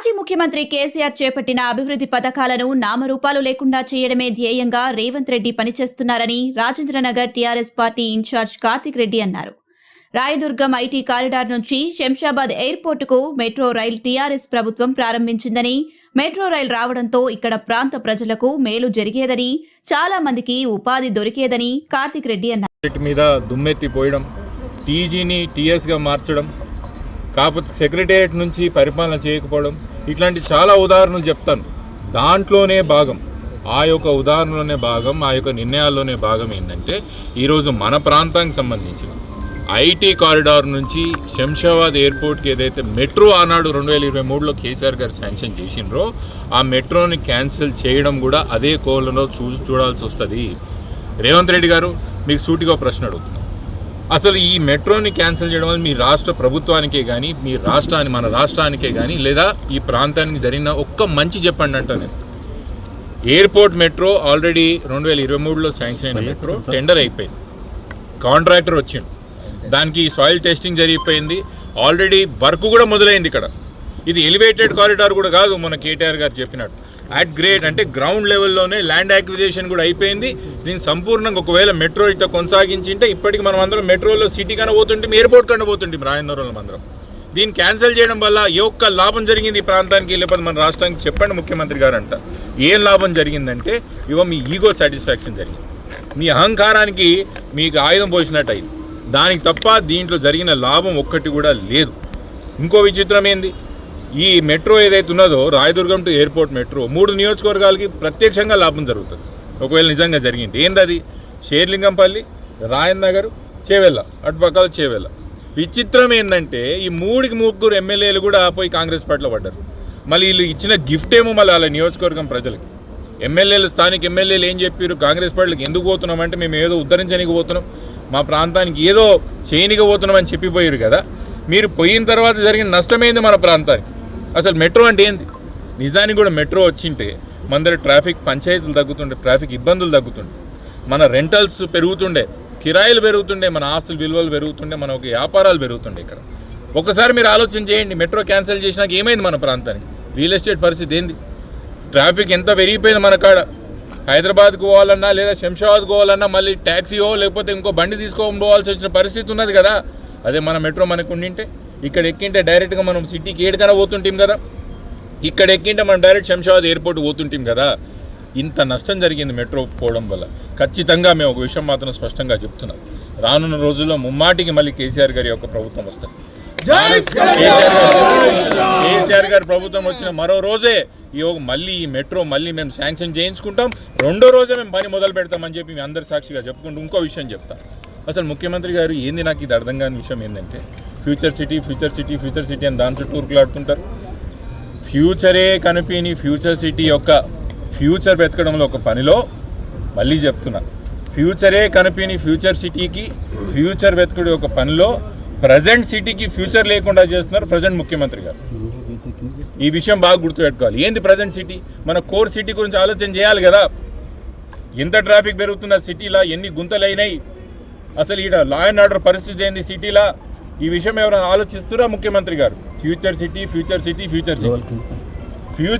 మాజీ ముఖ్యమంత్రి కేసీఆర్ చేపట్టిన అభివృద్ధి పథకాలను నామరూపాలు లేకుండా చేయడమే ధ్యేయంగా రేవంత్ రెడ్డి పనిచేస్తున్నారని Rajendranagar TRS party incharge Karthik Reddy అన్నారు. రాయదుర్గం ఐటీ కారిడార్ నుంచి శంషాబాద్ ఎయిర్పోర్టుకు మెట్రో రైల్ టీఆర్ఎస్ ప్రభుత్వం ప్రారంభించిందని మెట్రో రైల్ రావడంతో ఇక్కడ ప్రాంత ప్రజలకు మేలు జరిగేదని చాలా మందికి ఉపాధి దొరికేదని కార్తిక్ రెడ్డి అన్నారు. మీద దుమ్మెత్తి పోయడం టీజీని టీఎస్గా మార్చడం కాకపోతే సెక్రటేరియట్ నుంచి పరిపాలన చేయకపోవడం ఇట్లాంటి చాలా ఉదాహరణలు చెప్తాను. దాంట్లోనే భాగం ఆ యొక్క ఉదాహరణలోనే భాగం ఆ యొక్క నిర్ణయాల్లోనే భాగం ఏంటంటే ఈరోజు మన ప్రాంతానికి సంబంధించిన ఐటీ కారిడార్ నుంచి శంషాబాద్ ఎయిర్పోర్ట్కి ఏదైతే మెట్రో ఆనాడు రెండు వేల ఇరవై మూడులో కేసీఆర్ గారు శాంక్షన్ చేసిండ్రో ఆ మెట్రోని క్యాన్సిల్ చేయడం కూడా అదే కోలంలో చూ చూడాల్సి వస్తుంది. రేవంత్ రెడ్డి గారు మీకు సూటిగా ప్రశ్న అడుగుతున్నాను అసలు ఈ మెట్రోని క్యాన్సిల్ చేయడం వల్ల మీ రాష్ట్ర ప్రభుత్వానికే కానీ మీ రాష్ట్రాన్ని మన రాష్ట్రానికే కానీ లేదా ఈ ప్రాంతానికి జరిగిన ఒక్క మంచి చెప్పండి అంట నేను. ఎయిర్పోర్ట్ మెట్రో ఆల్రెడీ రెండు వేల ఇరవై మూడులో శాంక్షన్ అయిన మెట్రో టెండర్ అయిపోయింది. కాంట్రాక్టర్ వచ్చిండు. దానికి సాయిల్ టెస్టింగ్ జరిగిపోయింది. ఆల్రెడీ వర్క్ కూడా మొదలైంది ఇక్కడ. ఇది ఎలివేటెడ్ కారిడార్ కూడా కాదు మన కేటీఆర్ గారు చెప్పినట్టు. At great. అంటే గ్రౌండ్ లెవెల్లోనే ల్యాండ్ యాక్విజేషన్ కూడా అయిపోయింది. దీన్ని సంపూర్ణంగా ఒకవేళ మెట్రో ఇట్లా కొనసాగించింటే ఇప్పటికి మనం అందరం మెట్రోలో సిటీ కన్నా పోతుంటే ఎయిర్పోర్ట్ కన్నా పోతుంటే రాజేంద్రంలో అందరం. దీన్ని క్యాన్సిల్ చేయడం వల్ల ఏ ఒక్క లాభం జరిగింది ఈ ప్రాంతానికి లేకపోతే మన రాష్ట్రానికి చెప్పండి ముఖ్యమంత్రి గారు అంట ఏం లాభం జరిగిందంటే ఇవ మీ ఈగో సాటిస్ఫాక్షన్ జరిగింది. మీ అహంకారానికి మీకు ఆయుధం పోసినట్టు అయింది దానికి తప్ప దీంట్లో జరిగిన లాభం ఒక్కటి కూడా లేదు. ఇంకో విచిత్రం ఏంది? ఈ మెట్రో ఏదైతే ఉన్నదో రాయదుర్గం టు ఎయిర్పోర్ట్ మెట్రో మూడు నియోజకవర్గాలకి ప్రత్యక్షంగా లాభం జరుగుతుంది. ఒకవేళ నిజంగా జరిగింది. ఏందది? షేర్లింగంపల్లి రాయన్ నగర్ చేవెళ్ళ. అటుపక్కల చేవెళ్ళ. విచిత్రం ఏంటంటే ఈ మూడికి ముగ్గురు ఎమ్మెల్యేలు కూడా పోయి కాంగ్రెస్ పార్టీలో పడ్డారు. మళ్ళీ వీళ్ళు ఇచ్చిన గిఫ్ట్ ఏమో మళ్ళీ అలా నియోజకవర్గం ప్రజలకి. ఎమ్మెల్యేలు స్థానిక ఎమ్మెల్యేలు ఏం చెప్పారు కాంగ్రెస్ పార్టీలకు ఎందుకు పోతున్నాం అంటే మేము ఏదో ఉద్ధరించడానికి పోతున్నాం. మా ప్రాంతానికి ఏదో చేయనిగా పోతున్నామని చెప్పిపోయారు కదా. మీరు పోయిన తర్వాత జరిగిన నష్టమైంది మన ప్రాంతానికి? అసలు మెట్రో అంటే ఏంది? నిజానికి కూడా మెట్రో వచ్చింటే మన దగ్గర ట్రాఫిక్ పంచాయతీలు తగ్గుతుండే ట్రాఫిక్ ఇబ్బందులు తగ్గుతుండే. మన రెంటల్స్ పెరుగుతుండే కిరాయిలు పెరుగుతుండే మన ఆస్తుల విలువలు పెరుగుతుండే మన ఒక వ్యాపారాలు పెరుగుతుండే ఇక్కడ. ఒకసారి మీరు ఆలోచన చేయండి మెట్రో క్యాన్సిల్ చేసినాక ఏమైంది మన ప్రాంతానికి? రియల్ ఎస్టేట్ పరిస్థితి ఏంది? ట్రాఫిక్ ఎంత పెరిగిపోయింది మన కాడ? హైదరాబాద్కి పోవాలన్నా లేదా శంషాబాద్కి పోవాలన్నా మళ్ళీ ట్యాక్సీయో లేకపోతే ఇంకో బండి తీసుకొని పోవాల్సి వచ్చిన పరిస్థితి ఉన్నది కదా? అదే మన మెట్రో మనకు ఉండింటే. ఇక్కడ ఎక్కింటే డైరెక్ట్గా మనం సిటీకి ఏడుకైనా పోతుంటాం కదా. ఇక్కడ ఎక్కింటే మనం డైరెక్ట్ శంషాబాద్ ఎయిర్పోర్ట్ పోతుంటాం కదా. ఇంత నష్టం జరిగింది మెట్రో పోవడం వల్ల. ఖచ్చితంగా మేము ఒక విషయం మాత్రం స్పష్టంగా చెప్తున్నాం. రానున్న రోజుల్లో ముమ్మాటికి మళ్ళీ కేసీఆర్ గారి యొక్క ప్రభుత్వం వస్తుంది. కేసీఆర్ గారు- కేసీఆర్ గారి ప్రభుత్వం వచ్చిన మరో రోజే ఈ మళ్ళీ ఈ మెట్రో మళ్ళీ మేము శాంక్షన్ చేయించుకుంటాం. రెండో రోజే మేము పని మొదలు పెడతామని చెప్పి మీ అందరి సాక్షిగా చెప్పుకుంటూ ఇంకో విషయం చెప్తా. అసలు ముఖ్యమంత్రి గారు ఏంది నాకు ఇది అర్థం కాని విషయం ఏంటంటే future city future city future city అని దాని చుట్టూ ఉరుకులాడుతుంటారు ఫ్యూచరే కనిపిని ఫ్యూచర్ సిటీ యొక్క ఫ్యూచర్ వెతకడంలో ఒక పనిలో మళ్ళీ చెప్తున్నా. ఫ్యూచరే కనిపిని ఫ్యూచర్ సిటీకి ఫ్యూచర్ వెతకడం ఒక పనిలో ప్రజెంట్ సిటీకి ఫ్యూచర్ లేకుండా చేస్తున్నారు ప్రజెంట్ ముఖ్యమంత్రి గారు. ఈ విషయం బాగా గుర్తుపెట్టుకోవాలి ఏంది ప్రజెంట్ సిటీ? మన కోర్ సిటీ గురించి ఆలోచన చేయాలి కదా. ఎంత ట్రాఫిక్ పెరుగుతున్న సిటీలా ఎన్ని గుంతలైనాయి. అసలు ఈడ లా అండ్ ఆర్డర్ పరిస్థితి ఏంది సిటీలా? ఈ విషయం ఎవరైనా ఆలోచిస్తురా ముఖ్యమంత్రి గారు? Future city future city future city future